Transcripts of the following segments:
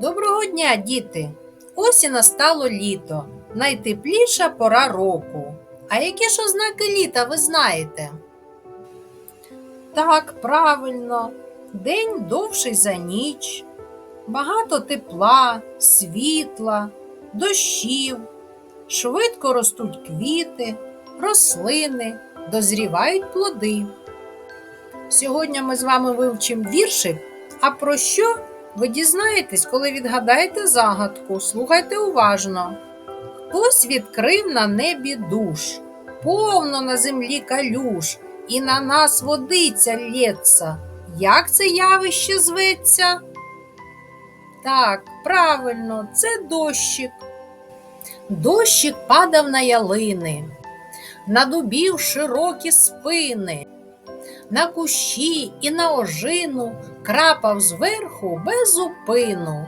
Доброго дня, діти! Ось і настало літо, найтепліша пора року. А які ж ознаки літа ви знаєте? Так, правильно, день довший за ніч, багато тепла, світла, дощів, швидко ростуть квіти, рослини, дозрівають плоди. Сьогодні ми з вами вивчимо віршик. А про що ви дізнаєтесь, коли відгадаєте загадку? Слухайте уважно. Хтось відкрив на небі душ, повно на землі калюш, і на нас водиця лється. Як це явище зветься? Так, правильно, це дощик. Дощик падав на ялини, на дубів широкі спини, на кущі і на ожину крапав зверху без зупину.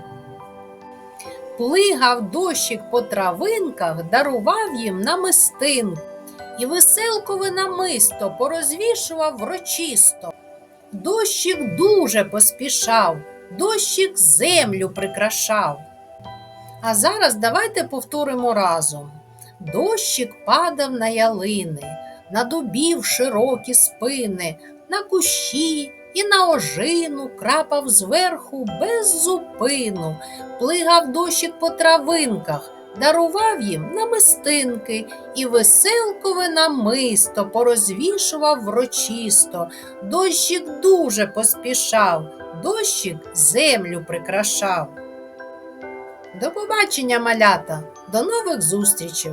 Плигав дощик по травинках, дарував їм намистин, і веселкове намисто порозвішував врочисто. Дощик дуже поспішав, дощик землю прикрашав. А зараз давайте повторимо разом. Дощик падав на ялини, на дубів широкі спини, на кущі і на ожину крапав зверху без зупину, плигав дощик по травинках, дарував їм намистинки і веселкове намисто порозвішував врочисто. Дощик дуже поспішав, дощик землю прикрашав. До побачення, малята, до нових зустрічей!